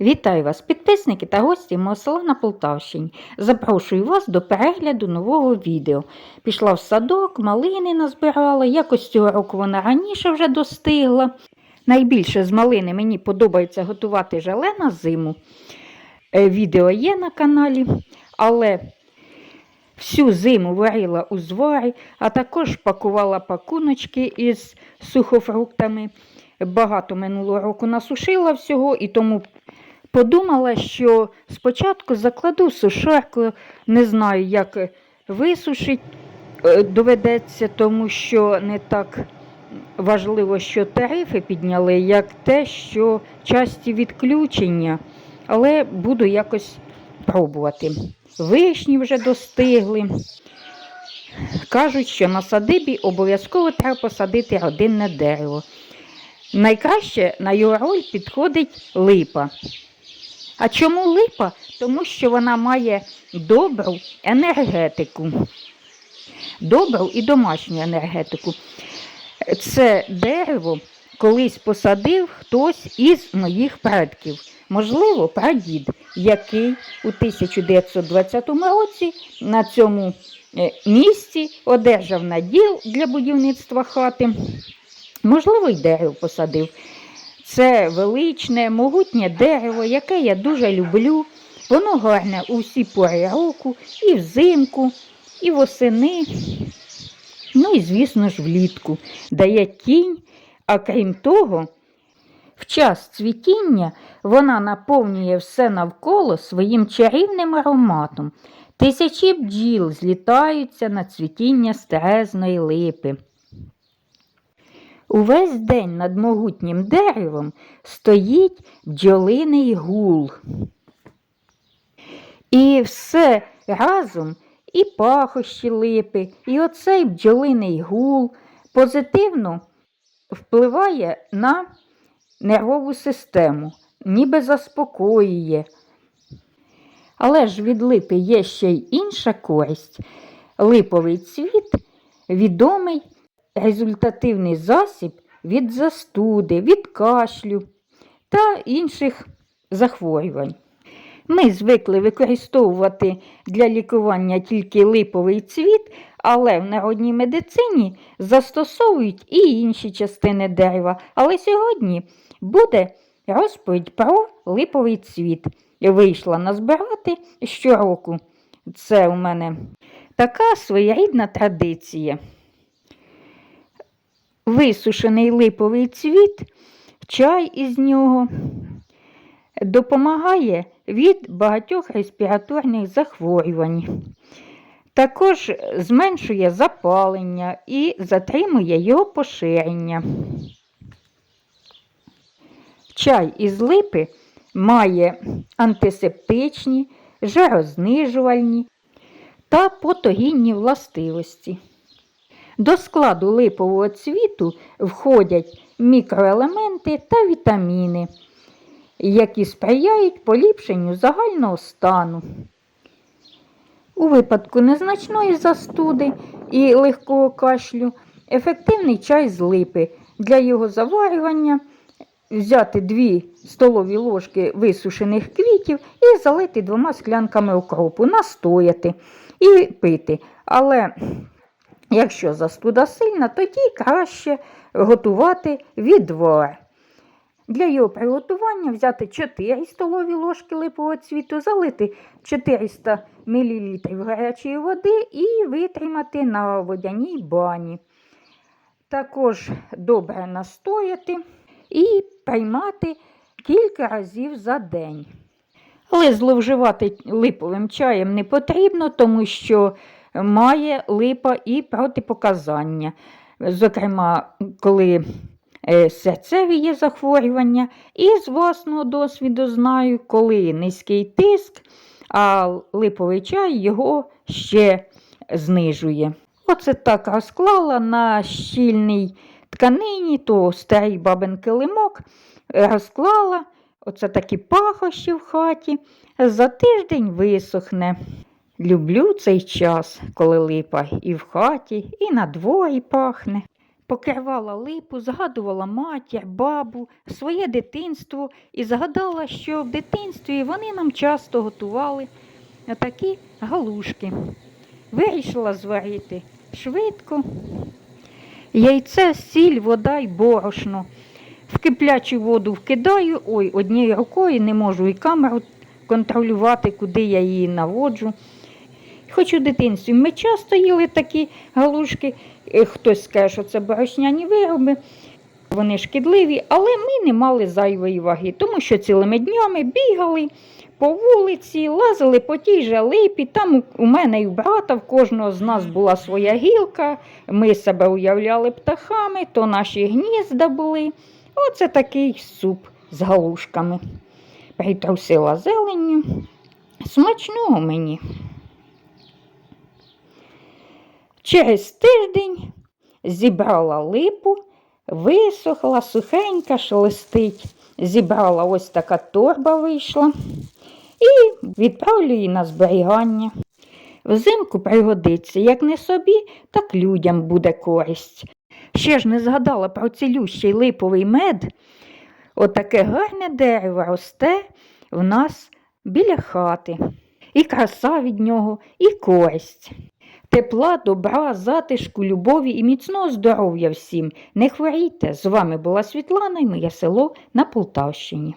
Вітаю вас, підписники та гості мого села на Полтавщині. Запрошую вас до перегляду нового відео. Пішла в садок, малини назбирала, якось цього року вона раніше вже достигла. Найбільше з малини мені подобається готувати желе на зиму. Е, Відео є на каналі, але всю зиму варила у зварі, а також пакувала пакуночки із сухофруктами. Багато минулого року насушила всього і тому подумала, що спочатку закладу сушарку, не знаю, як висушить е, доведеться, тому що не так важливо, що тарифи підняли, як те, що часті відключення. Але буду якось пробувати. Вишні вже достигли. Кажуть, що на садибі обов'язково треба посадити родинне дерево. Найкраще на його роль підходить липа. А чому липа? Тому що вона має добру енергетику. Добру і домашню енергетику. Це дерево колись посадив хтось із моїх предків. Можливо, прадід, який у 1920 році на цьому е, місці одержав наділ для будівництва хати. Можливо, й дерево посадив. Це величне, могутнє дерево, яке я дуже люблю. Воно гарне у всі пори року, і взимку, і восени. Ну і, звісно ж, влітку дає тінь, а крім того, в час цвітіння вона наповнює все навколо своїм чарівним ароматом. Тисячі бджіл злітаються на цвітіння стерезної липи. Увесь день над могутнім деревом стоїть бджолиний гул. І все разом і пахощі липи, і оцей бджолиний гул позитивно впливає на нервову систему, ніби заспокоює. Але ж від липи є ще й інша користь. Липовий цвіт відомий результативний засіб від застуди, від кашлю та інших захворювань. Ми звикли використовувати для лікування тільки липовий цвіт, але в народній медицині застосовують і інші частини дерева. Але сьогодні буде розповідь про липовий цвіт. Вийшла назбирати щороку. Це у мене така своєрідна традиція. Висушений липовий цвіт, чай із нього допомагає від багатьох респіраторних захворювань. Також зменшує запалення і затримує його поширення. Чай із липи має антисептичні, жарознижувальні та потогінні властивості. До складу липового цвіту входять мікроелементи та вітаміни, які сприяють поліпшенню загального стану. У випадку незначної застуди і легкого кашлю ефективний чай з липи. Для його заварювання взяти 2 столові ложки висушених квітів і залити двома склянками окропу, настояти і пити. Але якщо застуда сильна, тоді краще готувати відвар. Для його приготування взяти 4 столові ложки липового цвіту, залити 400 мл гарячої води і витримати на водяній бані. Також добре настояти і приймати кілька разів за день. Але зловживати липовим чаєм не потрібно, тому що має липа і протипоказання. Зокрема, коли е, серцеві є захворювання, і з власного досвіду знаю, коли низький тиск, а липовий чай його ще знижує. Оце так розклала на щільній тканині, то старий бабин килимок розклала, оце такі пахощі в хаті, за тиждень висохне. Люблю цей час, коли липа і в хаті, і на дворі пахне. покривала липу, згадувала матір, бабу, своє дитинство і згадала, що в дитинстві вони нам часто готували такі галушки. Вирішила зварити швидко. Яйце, сіль, вода й борошно. В киплячу воду вкидаю, ой, однією рукою не можу і камеру контролювати, куди я її наводжу. Хоч у дитинстві ми часто їли такі галушки, Е, хтось скаже, що це борошняні вироби, вони шкідливі, але ми не мали зайвої ваги, тому що цілими днями бігали по вулиці, лазили по тій же липі. Там у- мене і у брата, в кожного з нас була своя гілка, ми себе уявляли птахами, то наші гнізда були. Оце такий суп з галушками. Притрусила зеленню. Смачного мені. Через тиждень зібрала липу, висохла, сухенька, шелестить. Зібрала ось така торба вийшла і відправлю її на зберігання. Взимку пригодиться як не собі, так людям буде користь. Ще ж не згадала про цілющий липовий мед. Отаке гарне дерево росте в нас біля хати. І краса від нього, і користь. Тепла, добра, затишку, любові і міцного здоров'я всім. Не хворійте. З вами була Світлана і моє село на Полтавщині.